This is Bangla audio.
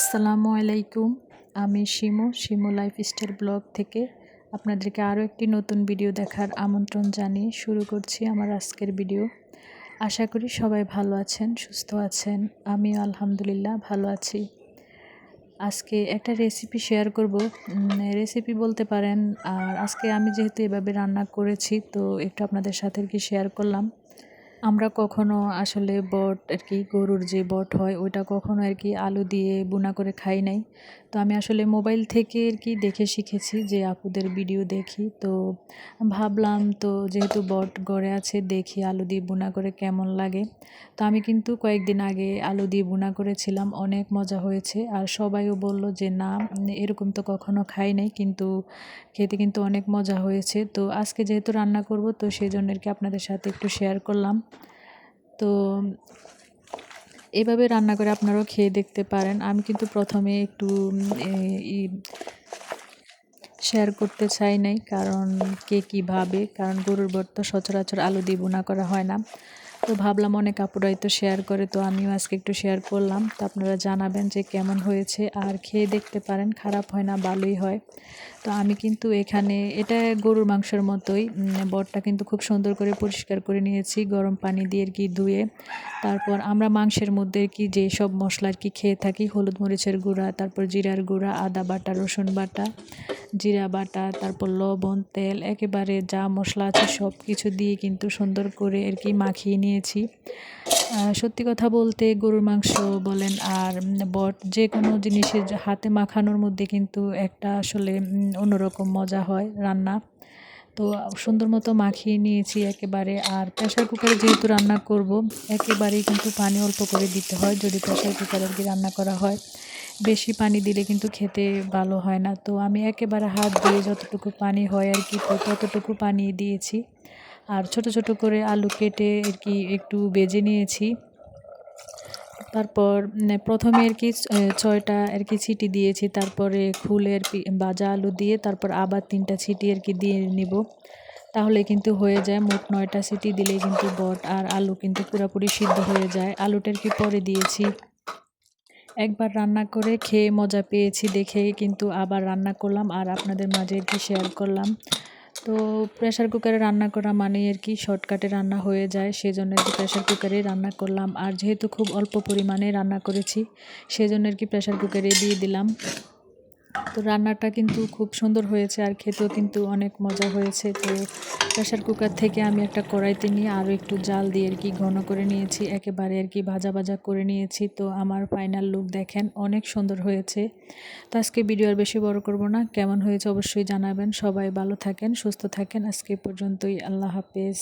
আসসালামু আলাইকুম, আমি শিমু শিমু লাইফস্টাইল ব্লগ থেকে আপনাদেরকে আরও একটি নতুন ভিডিও দেখার আমন্ত্রণ জানিয়ে শুরু করছি আমার আজকের ভিডিও। আশা করি সবাই ভালো আছেন, সুস্থ আছেন, আমিও আলহামদুলিল্লাহ ভালো আছি। আজকে একটা রেসিপি শেয়ার করব। রেসিপি বলতে পারেন, আর আজকে আমি যেহেতু এভাবে রান্না করেছি, তো একটু আপনাদের সাথে কি শেয়ার করলাম। আমরা কখনো আসলে বট আর কি, গরুর যে বট হয়, ওইটা কখনো আর কি আলু দিয়ে বুনা করে খাই নাই। তো আমি আসলে মোবাইল থেকে আর কি দেখে শিখেছি যে আপুদের ভিডিও দেখি। তো ভাবলাম তো যেহেতু বট গড়ে আছে, দেখি আলু দিয়ে বুনা করে কেমন লাগে। তো আমি কিন্তু কয়েকদিন আগে আলু দিয়ে বুনা করেছিলাম, অনেক মজা হয়েছে। আর সবাইও বলল যে, না, এরকম তো কখনো খাই নাই। কিন্তু খেতে কিন্তু অনেক মজা হয়েছে। তো আজকে যেহেতু রান্না করব, তো সেই জন্য আর কি আপনাদের সাথে একটু শেয়ার করলাম। তো এভাবে রান্না করে আপনারাও খেয়ে দেখতে পারেন। আমি কিন্তু প্রথমে একটু শেয়ার করতে চাই নাই, কারণ কে কী ভাবে? কারণ গরুর বর তো সচরাচর আলু দিয়ে বোনা করা হয় না। তো ভাবলাম অনেক কাপড়াই তো শেয়ার করে, তো আমিও আজকে একটু শেয়ার করলাম। তো আপনারা জানাবেন যে কেমন হয়েছে, আর খেয়ে দেখতে পারেন, খারাপ হয় না, ভালোই হয়। তো আমি কিন্তু এখানে, এটা গরুর মাংসের মতোই। বটটা কিন্তু খুব সুন্দর করে পরিষ্কার করে নিয়েছি, গরম পানি দিয়ে আর কি ধুয়ে। তারপর আমরা মাংসের মধ্যে কি যে সব মশলা আর কি খেয়ে থাকি, হলুদ মরিচের গুঁড়া, তারপর জিরার গুঁড়া, আদা বাটা, রসুন বাটা, জিরা বাটা, তারপর লবণ, তেল, একেবারে যা মশলা আছে সব কিছু দিয়ে কিন্তু সুন্দর করে আর কি মাখিয়ে নিয়েছি। সত্যি কথা বলতে গরুর মাংস বলেন আর বট যে কোনো জিনিসের হাতে মাখানোর মধ্যে কিন্তু একটা আসলে অন্যরকম মজা হয় রান্না। তো সুন্দর মতো মাখিয়ে নিয়েছি একেবারে। আর প্রেশার কুকারে যেহেতু রান্না করব, একেবারেই কিন্তু পানি অল্প করে দিতে হয় যদি প্রেশার কুকারে আর কি রান্না করা হয়। বেশি পানি দিলে কিন্তু খেতে ভালো হয় না। তো আমি একেবারে হাত দিয়ে যতটুকু পানি হয় আর কি ততটুকু পানি দিয়েছি। আর ছোট ছোট করে আলু কেটে আর কি একটু বেজে নিয়েছি। তারপর প্রথমে আর কি ছয়টা আর কি ছিটি দিয়েছি, তারপরে কি বাজা আলু দিয়ে, তারপর আবার তিনটা ছিটি আর কি দিয়ে নিব। তাহলে কিন্তু হয়ে যায়, মোট নয়টা সিটি দিলেই কিন্তু বট, আর আলু কিন্তু পুরোপুরি সিদ্ধ হয়ে যায়। আলুটার কি পরে দিয়েছি। একবার রান্না করে খেয়ে মজা পেয়েছি দেখে কিন্তু আবার রান্না করলাম, আর আপনাদের মাঝে কি শেয়ার করলাম। তো প্রেশার কুকারে রান্না করা মানে আর কি শর্টকাটে রান্না হয়ে যায়। সেজন্য আর কি প্রেশার কুকারে রান্না করলাম। আর যেহেতু খুব অল্প পরিমাণে রান্না করেছি, সেজন্য আর কি প্রেশার কুকারে দিয়ে দিলাম। তো রান্নাটা কিন্তু খুব সুন্দর হয়েছে আর খেতেও কিন্তু অনেক মজা হয়েছে। তো প্রেশার কুকার থেকে আমি একটা কড়াইতে নিয়ে আরও একটু জাল দিয়ে আর কি ঘন করে নিয়েছি, একেবারে আর কি ভাজা ভাজা করে নিয়েছি। তো আমার ফাইনাল লুক দেখেন অনেক সুন্দর হয়েছে। তো আজকে ভিডিও আর বেশি বড় করব না, কেমন হয়েছে অবশ্যই জানাবেন। সবাই ভালো থাকেন, সুস্থ থাকেন। আজকে পর্যন্তই, আল্লাহ হাফেজ।